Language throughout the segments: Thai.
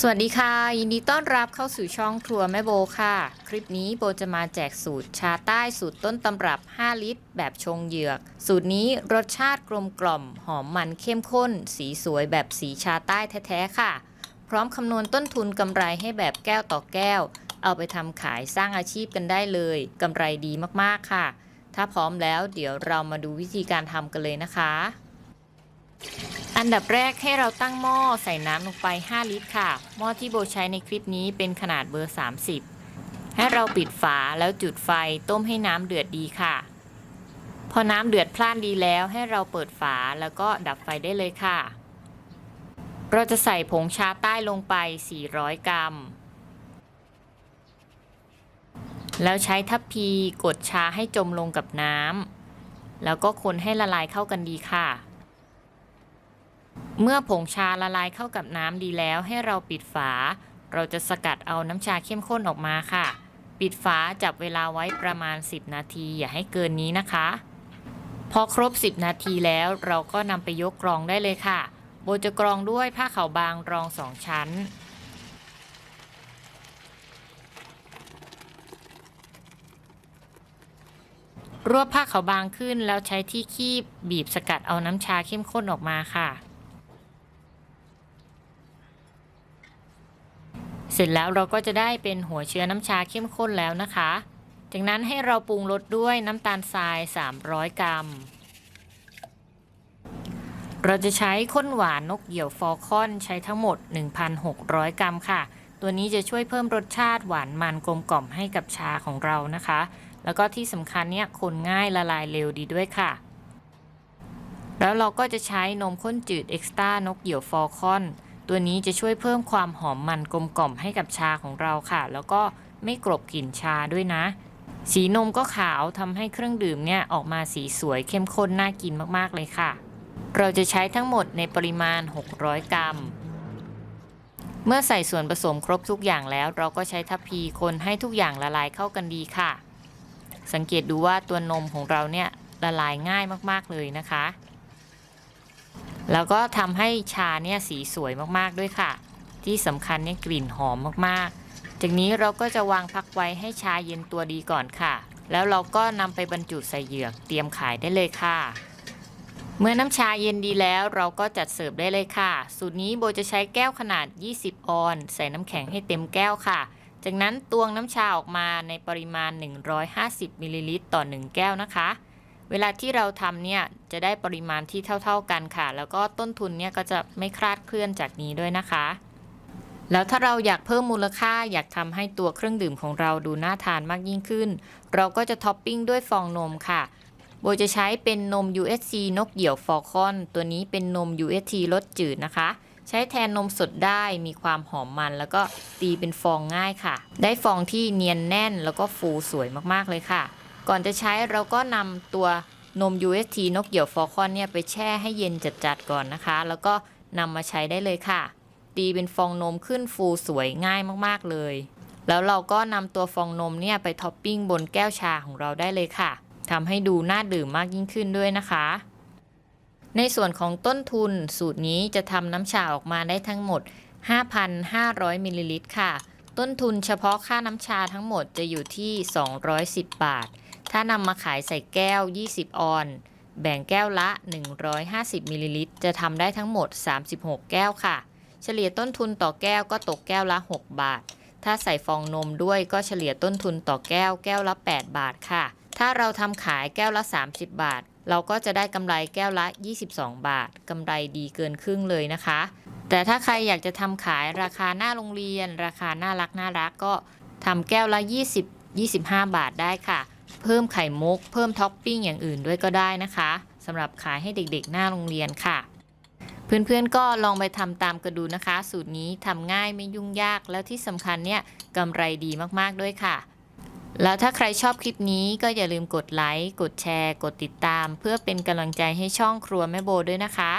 สวัสดีค่ะ ยินดีต้อนรับเข้าสู่ช่องครัวแม่โบค่ะ คลิปนี้โบจะมาแจกสูตรชาใต้สูตรต้นตำรับ 5 ลิตร แบบชงเหยือก สูตรนี้รสชาติกลมกล่อม หอมมันเข้มข้น สีสวยแบบสีชาใต้แท้ๆค่ะ พร้อมคำนวณต้นทุนกำไรให้แบบแก้วต่อแก้ว เอาไปทำขายสร้างอาชีพกันได้เลยกำไรดีมากๆค่ะ ถ้าพร้อมแล้วเดี๋ยวเรามาดูวิธีการทำกันเลยนะคะ อันดับแรกให้เราตั้งหม้อใส่น้ำลงไป 5 ลิตรค่ะ หม้อที่โบใช้ในคลิปนี้เป็นขนาดเบอร์ 30 ให้เราปิดฝาแล้วจุดไฟต้มให้น้ำเดือดดีค่ะ พอน้ำเดือดพล่านดีแล้วให้เราเปิดฝาแล้วก็ดับไฟได้เลยค่ะ เราจะใส่ผงชาใต้ลงไป 400 กรัม แล้วใช้ทัพพีกดชาให้จมลงกับน้ำแล้วก็คนให้ละลายเข้ากันดีค่ะ เมื่อผงชาละลายเข้ากับน้ำดีแล้วให้เราปิดฝา เราจะสกัดเอาน้ำชาเข้มข้นออกมาค่ะ ปิดฝาจับเวลาไว้ประมาณ 10 นาทีอย่าให้เกินนี้นะคะ พอครบ 10 นาทีแล้วเราก็นำไปยกกรองได้เลยค่ะ โบจะกรองด้วยผ้าขาวบางรองสองชั้น รวบผ้าขาวบางขึ้นแล้วใช้ที่คีบบีบสกัดเอาน้ำชาเข้มข้นออกมาค่ะ เสร็จแล้วเราก็จะได้เป็นหัวเชื้อน้ำชาเข้มข้นแล้วนะคะ จากนั้นให้เราปรุงรสด้วยน้ำตาลทราย 300 กรัม เราจะใช้ข้นหวานนกเหยี่ยวฟอลคอนใช้ทั้งหมด 1,600 กรัมค่ะ ตัวนี้จะช่วยเพิ่มรสชาติหวานมันกลมกล่อมให้กับชาของเรานะคะ แล้วก็ที่สำคัญเนี่ยคนง่ายละลายเร็วดีด้วยค่ะ แล้วเราก็จะใช้นมข้นจืดเอ็กซ์ต้านกเหยี่ยวฟอลคอน ตัวนี้จะช่วยเพิ่มความหอมมันกลมกล่อมให้กับชาของเราค่ะ แล้วก็ไม่กรบกลิ่นชาด้วยนะ สีนมก็ขาวทำให้เครื่องดื่มเนี่ยออกมาสีสวยเข้มข้นน่ากินมากๆเลยค่ะ เราจะใช้ทั้งหมดในปริมาณ 600 กรัม เมื่อใส่ส่วนผสมครบทุกอย่างแล้ว เราก็ใช้ทัพพีคนให้ทุกอย่างละลายเข้ากันดีค่ะ สังเกตดูว่าตัวนมของเราเนี่ยละลายง่ายมากๆเลยนะคะ แล้วก็ทำให้ชาเนี่ยสีสวยมากๆด้วยค่ะ ที่สำคัญเนี่ยกลิ่นหอมมากๆ จากนี้เราก็จะวางพักไว้ให้ชาเย็นตัวดีก่อนค่ะ แล้วเราก็นำไปบรรจุใส่เหยือกเตรียมขายได้เลยค่ะ เมื่อน้ำชาเย็นดีแล้วเราก็จัดเสิร์ฟได้เลยค่ะ สูตรนี้โบจะใช้แก้วขนาด 20 ออน ใส่น้ำแข็งให้เต็มแก้วค่ะ จากนั้นตวงน้ำชาออกมาในปริมาณ 150มิลลิลิตรต่อ 1 แก้วนะคะ เวลาที่เราทำเนี่ยจะได้ปริมาณที่เท่า ๆกันค่ะ แล้วก็ต้นทุนเนี่ยก็จะไม่คลาดเคลื่อนจากนี้ด้วยนะคะ แล้วถ้าเราอยากเพิ่มมูลค่าอยากทำให้ตัวเครื่องดื่มของเราดูน่าทานมากยิ่งขึ้น เราก็จะท็อปปิ้งด้วยฟองนมค่ะโบจะใช้เป็นนม USC นกเหยี่ยวฟอลคอน ตัวนี้เป็นนม UST รสจืดนะคะ ใช้แทนนมสดได้มีความหอมมัน แล้วก็ตีเป็นฟองง่ายค่ะ ได้ฟองที่เนียนแน่นแล้วก็ฟูสวยมากๆเลยค่ะ ก่อนจะใช้เราก็นำตัวนม UST นกเหยี่ยวฟอลคอนเนี่ยไปแช่ให้เย็นจัดๆก่อนนะคะ แล้วก็นำมาใช้ได้เลยค่ะ ตีเป็นฟองนมขึ้นฟูสวยง่ายมากๆเลย แล้วเราก็นำตัวฟองนมเนี่ยไปท็อปปิ้งบนแก้วชาของเราได้เลยค่ะทำให้ดูน่าดื่มมากยิ่งขึ้นด้วยนะคะ ในส่วนของต้นทุนสูตรนี้จะทำน้ำชาออกมาได้ทั้งหมด 5,500มิลลิลิตรค่ะ ต้นทุนเฉพาะค่าน้ำชาทั้งหมดจะอยู่ที่ 210 บาท ถ้านำมาขายใส่แก้ว 20 ออน แบ่งแก้วละ 150มิลลิลิตรจะทำได้ทั้งหมด 36 แก้วค่ะ เฉลี่ยต้นทุนต่อแก้วก็ตกแก้วละ 6 บาท ถ้าใส่ฟองนมด้วยก็เฉลี่ยต้นทุนต่อแก้วแก้วละ 8 บาทค่ะ ถ้าเราทำขายแก้วละ 30 บาท เราก็จะได้กำไรแก้วละ 22 บาทกำไรดีเกินครึ่งเลยนะคะ แต่ถ้าใครอยากจะทำขายราคาหน้าโรงเรียน ราคาน่ารักน่ารักก็ทำแก้วละ 20-25 บาทได้ค่ะ เพิ่มไข่มุก เพิ่มท็อปปิ้งอย่างอื่นด้วยก็ได้นะคะสำหรับขายให้เด็กๆ หน้าโรงเรียนค่ะ เพื่อนๆก็ลองไปทำตามกันดูนะคะ สูตรนี้ทำง่ายไม่ยุ่งยากแล้วที่สำคัญเนี่ยกำไรดีมากๆด้วยค่ะ แล้วถ้าใครชอบคลิปนี้ก็อย่าลืมกดไลค์กดแชร์ กดติดตาม เพื่อเป็นกำลังใจให้ช่องครัวแม่โบด้วยนะคะ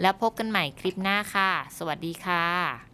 แล้วพบกันใหม่คลิปหน้าค่ะ สวัสดีค่ะ